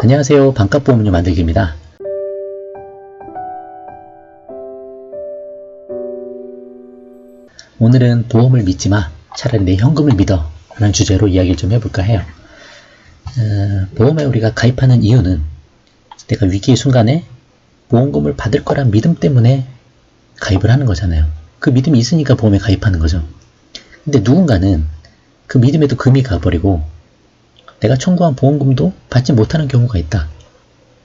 안녕하세요. 반값보험료 만들기입니다. 오늘은 보험을 믿지 마. 차라리 내 현금을 믿어. 라는 주제로 이야기를 좀 해볼까 해요. 어, 보험에 우리가 가입하는 이유는 내가 위기의 순간에 보험금을 받을 거란 믿음 때문에 가입을 하는 거잖아요. 그 믿음이 있으니까 보험에 가입하는 거죠. 근데 누군가는 그 믿음에도 금이 가버리고 내가 청구한 보험금도 받지 못하는 경우가 있다.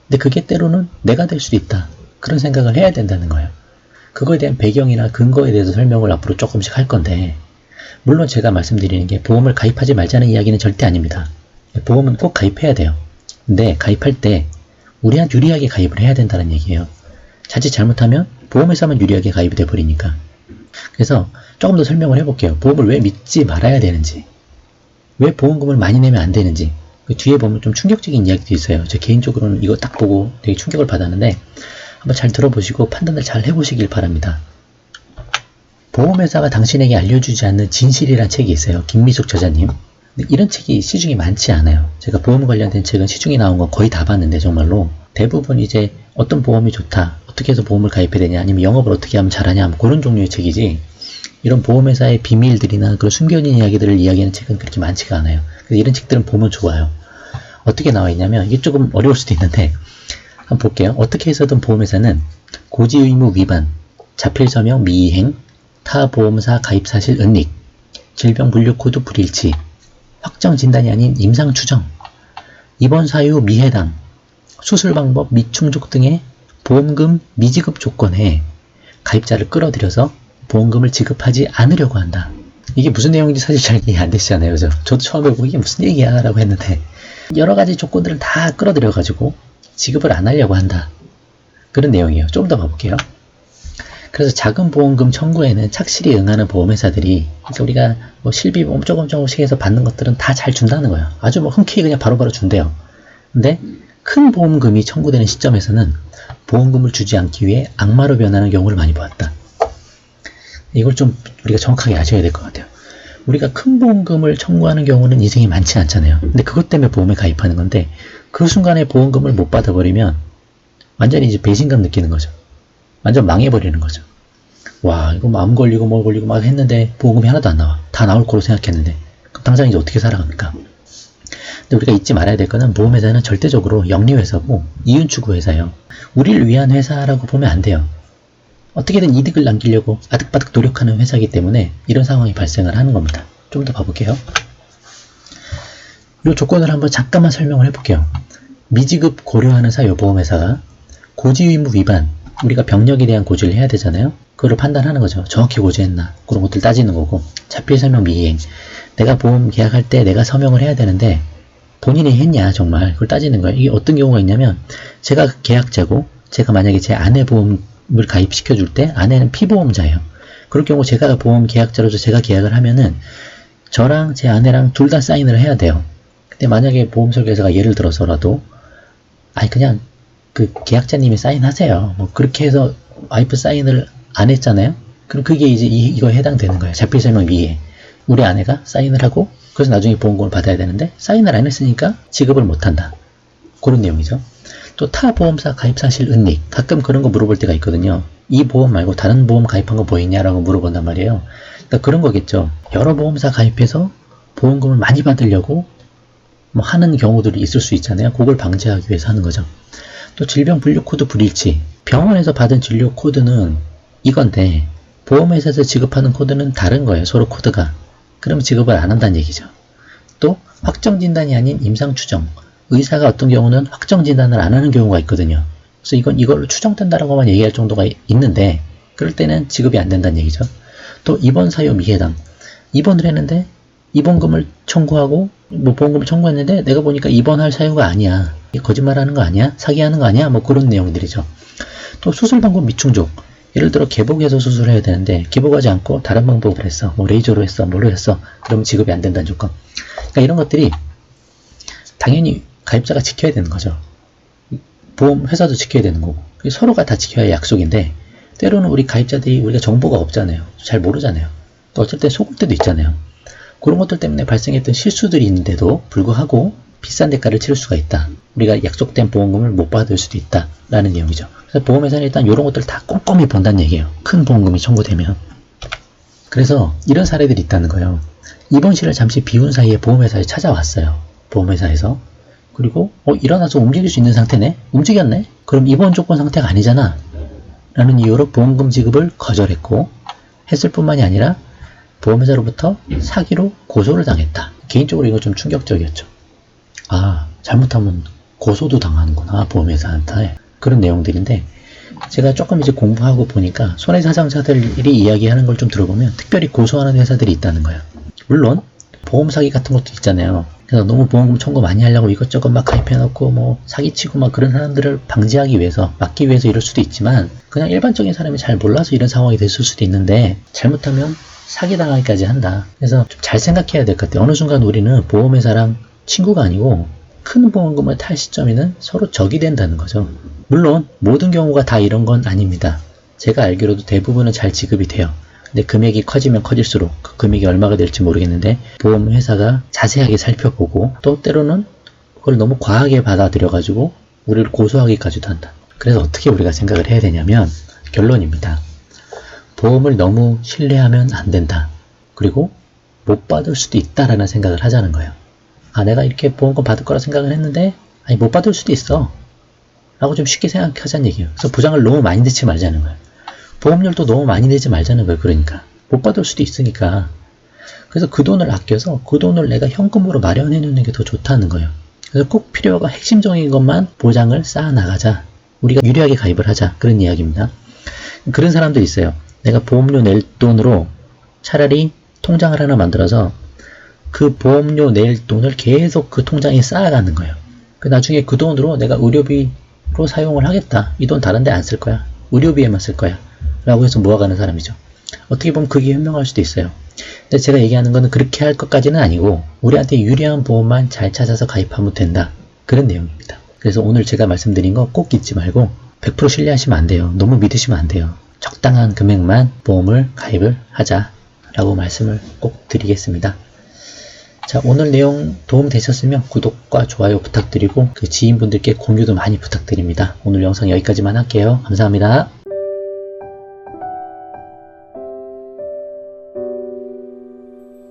근데 그게 때로는 내가 될 수도 있다. 그런 생각을 해야 된다는 거예요. 그거에 대한 배경이나 근거에 대해서 설명을 앞으로 조금씩 할 건데, 물론 제가 말씀드리는 게 보험을 가입하지 말자는 이야기는 절대 아닙니다. 보험은 꼭 가입해야 돼요. 근데 가입할 때 우리한 유리하게 가입을 해야 된다는 얘기예요. 자칫 잘못하면 보험회사만 유리하게 가입이 돼버리니까. 그래서 조금 더 설명을 해볼게요. 보험을 왜 믿지 말아야 되는지. 왜 보험금을 많이 내면 안 되는지. 그 뒤에 보면 좀 충격적인 이야기도 있어요. 저 개인적으로는 이거 딱 보고 되게 충격을 받았는데 한번 잘 들어보시고 판단을 잘 해보시길 바랍니다. 보험회사가 당신에게 알려주지 않는 진실이란 책이 있어요. 김미숙 저자님. 이런 책이 시중에 많지 않아요. 제가 보험 관련된 책은 시중에 나온 거 거의 다 봤는데 정말로 대부분 이제 어떤 보험이 좋다, 어떻게 해서 보험을 가입해야 되냐, 아니면 영업을 어떻게 하면 잘하냐, 뭐 그런 종류의 책이지. 이런 보험회사의 비밀들이나 그런 숨겨진 이야기들을 이야기하는 책은 그렇게 많지가 않아요. 이런 책들은 보면 좋아요. 어떻게 나와 있냐면 이게 조금 어려울 수도 있는데 한번 볼게요. 어떻게 해서든 보험회사는 고지 의무 위반, 자필 서명 미이행, 타 보험사 가입 사실 은닉, 질병 분류 코드 불일치, 확정 진단이 아닌 임상 추정, 입원 사유 미해당, 수술 방법 미충족 등의 보험금 미지급 조건에 가입자를 끌어들여서 보험금을 지급하지 않으려고 한다. 이게 무슨 내용인지 사실 잘 이해 안 되시잖아요. 그죠? 저도 처음에 보고 이게 무슨 얘기야? 라고 했는데 여러 가지 조건들을 다 끌어들여 가지고 지급을 안 하려고 한다. 그런 내용이에요. 좀 더 봐볼게요. 그래서 작은 보험금 청구에는 착실히 응하는 보험회사들이 그러니까 우리가 뭐 실비보험 조금 조금씩 해서 받는 것들은 다 잘 준다는 거예요. 아주 뭐 흔쾌히 그냥 바로바로 준대요. 근데 큰 보험금이 청구되는 시점에서는 보험금을 주지 않기 위해 악마로 변하는 경우를 많이 보았다. 이걸 좀 우리가 정확하게 아셔야 될 것 같아요. 우리가 큰 보험금을 청구하는 경우는 인생이 많지 않잖아요. 근데 그것 때문에 보험에 가입하는 건데 그 순간에 보험금을 못 받아버리면 완전히 이제 배신감 느끼는 거죠. 완전 망해버리는 거죠. 와, 이거 마음 걸리고 뭐 걸리고 막 했는데 보험금이 하나도 안 나와. 다 나올 거로 생각했는데. 그럼 당장 이제 어떻게 살아갑니까? 근데 우리가 잊지 말아야 될 거는 보험회사는 절대적으로 영리회사고 이윤추구회사예요. 우리를 위한 회사라고 보면 안 돼요. 어떻게든 이득을 남기려고 아득바득 노력하는 회사이기 때문에 이런 상황이 발생을 하는 겁니다. 좀 더 봐볼게요. 이 조건을 한번 잠깐만 설명을 해볼게요. 미지급 고려하는 사유 보험회사가 고지 의무 위반, 우리가 병력에 대한 고지를 해야 되잖아요. 그걸 판단하는 거죠. 정확히 고지했나 그런 것들 따지는 거고 자필 설명 미이행. 내가 보험 계약할 때 내가 서명을 해야 되는데 본인이 했냐 정말 그걸 따지는 거예요. 이게 어떤 경우가 있냐면 제가 계약자고 제가 만약에 제 아내 보험 을 가입시켜 줄 때 아내는 피보험자예요. 그럴 경우 제가 보험 계약자로서 제가 계약을 하면은 저랑 제 아내랑 둘 다 사인을 해야 돼요. 근데 만약에 보험 설계사가 예를 들어서라도 아니 그냥 그 계약자님이 사인하세요. 뭐 그렇게 해서 와이프 사인을 안 했잖아요. 그럼 그게 이제 이, 이거에 해당되는 거예요. 자필 설명 위에 우리 아내가 사인을 하고 그래서 나중에 보험금을 받아야 되는데 사인을 안 했으니까 지급을 못 한다. 그런 내용이죠. 또 타 보험사 가입 사실 은닉 가끔 그런 거 물어볼 때가 있거든요. 이 보험 말고 다른 보험 가입한 거 보이냐라고 물어본단 말이에요. 그러니까 그런 거겠죠. 여러 보험사 가입해서 보험금을 많이 받으려고 뭐 하는 경우들이 있을 수 있잖아요. 그걸 방지하기 위해서 하는 거죠. 또 질병 분류 코드 불일치. 병원에서 받은 진료 코드는 이건데 보험회사에서 지급하는 코드는 다른 거예요. 서로 코드가. 그럼 지급을 안 한다는 얘기죠. 또 확정 진단이 아닌 임상 추정. 의사가 어떤 경우는 확정 진단을 안 하는 경우가 있거든요. 그래서 이건 이걸로 추정된다라고만 얘기할 정도가 있는데 그럴 때는 지급이 안 된다는 얘기죠. 또 입원 사유 미해당. 입원을 했는데 입원금을 청구하고 뭐 보험금을 청구했는데 내가 보니까 입원할 사유가 아니야. 거짓말하는 거 아니야? 사기하는 거 아니야? 뭐 그런 내용들이죠. 또 수술 방법 미충족. 예를 들어 개복해서 수술을 해야 되는데 개복하지 않고 다른 방법을 했어. 뭐 레이저로 했어. 뭘로 했어. 그러면 지급이 안 된다는 조건. 그러니까 이런 것들이 당연히 가입자가 지켜야 되는 거죠. 보험 회사도 지켜야 되는 거고 서로가 다 지켜야 할 약속인데 때로는 우리 가입자들이 우리가 정보가 없잖아요. 잘 모르잖아요. 또 어쩔 때 속을 때도 있잖아요. 그런 것들 때문에 발생했던 실수들이 있는데도 불구하고 비싼 대가를 치를 수가 있다. 우리가 약속된 보험금을 못 받을 수도 있다. 라는 내용이죠. 그래서 보험회사는 일단 이런 것들을 다 꼼꼼히 본다는 얘기예요. 큰 보험금이 청구되면. 그래서 이런 사례들이 있다는 거예요. 입원실을 잠시 비운 사이에 보험회사에 찾아왔어요. 보험회사에서. 그리고 어 일어나서 움직일 수 있는 상태네? 움직였네? 그럼 입원 조건 상태가 아니잖아. 라는 이유로 보험금 지급을 거절했고 했을 뿐만이 아니라 보험회사로부터 사기로 고소를 당했다. 개인적으로 이거 좀 충격적이었죠. 아, 잘못하면 고소도 당하는구나, 보험회사한테. 그런 내용들인데, 제가 조금 이제 공부하고 보니까 손해사상자들이 이야기하는 걸 좀 들어보면 특별히 고소하는 회사들이 있다는 거예요. 물론, 보험 사기 같은 것도 있잖아요. 그래서 너무 보험금 청구 많이 하려고 이것저것 막 가입해놓고 뭐 사기치고 막 그런 사람들을 방지하기 위해서 막기 위해서 이럴 수도 있지만 그냥 일반적인 사람이 잘 몰라서 이런 상황이 됐을 수도 있는데 잘못하면 사기당하기까지 한다. 그래서 좀 잘 생각해야 될 것 같아요. 어느 순간 우리는 보험회사랑 친구가 아니고 큰 보험금을 탈 시점에는 서로 적이 된다는 거죠. 물론 모든 경우가 다 이런 건 아닙니다. 제가 알기로도 대부분은 잘 지급이 돼요. 근데 금액이 커지면 커질수록 그 금액이 얼마가 될지 모르겠는데 보험 회사가 자세하게 살펴보고 또 때로는 그걸 너무 과하게 받아들여 가지고 우리를 고소하기까지도 한다. 그래서 어떻게 우리가 생각을 해야 되냐면 결론입니다. 보험을 너무 신뢰하면 안 된다. 그리고 못 받을 수도 있다라는 생각을 하자는 거예요. 아, 내가 이렇게 보험금 받을 거라 생각을 했는데, 아니, 못 받을 수도 있어. 라고 좀 쉽게 생각하자는 얘기예요. 그래서 보장을 너무 많이 넣지 말자는 거예요. 보험료도 너무 많이 내지 말자는 거예요. 그러니까. 못 받을 수도 있으니까. 그래서 그 돈을 아껴서 그 돈을 내가 현금으로 마련해 놓는 게 더 좋다는 거예요. 그래서 꼭 필요가 핵심적인 것만 보장을 쌓아 나가자. 우리가 유리하게 가입을 하자. 그런 이야기입니다. 그런 사람들이 있어요. 내가 보험료 낼 돈으로 차라리 통장을 하나 만들어서 그 보험료 낼 돈을 계속 그 통장에 쌓아가는 거예요. 그 나중에 그 돈으로 내가 의료비로 사용을 하겠다. 이 돈 다른 데 안 쓸 거야. 의료비에만 쓸 거야. 라고 해서 모아가는 사람이죠. 어떻게 보면 그게 현명할 수도 있어요. 근데 제가 얘기하는 거는 그렇게 할 것까지는 아니고 우리한테 유리한 보험만 잘 찾아서 가입하면 된다. 그런 내용입니다. 그래서 오늘 제가 말씀드린 거 꼭 잊지 말고 100% 신뢰하시면 안 돼요. 너무 믿으시면 안 돼요. 적당한 금액만 보험을 가입을 하자라고 말씀을 꼭 드리겠습니다. 자, 오늘 내용 도움 되셨으면 구독과 좋아요 부탁드리고 그 지인분들께 공유도 많이 부탁드립니다. 오늘 영상 여기까지만 할게요. 감사합니다.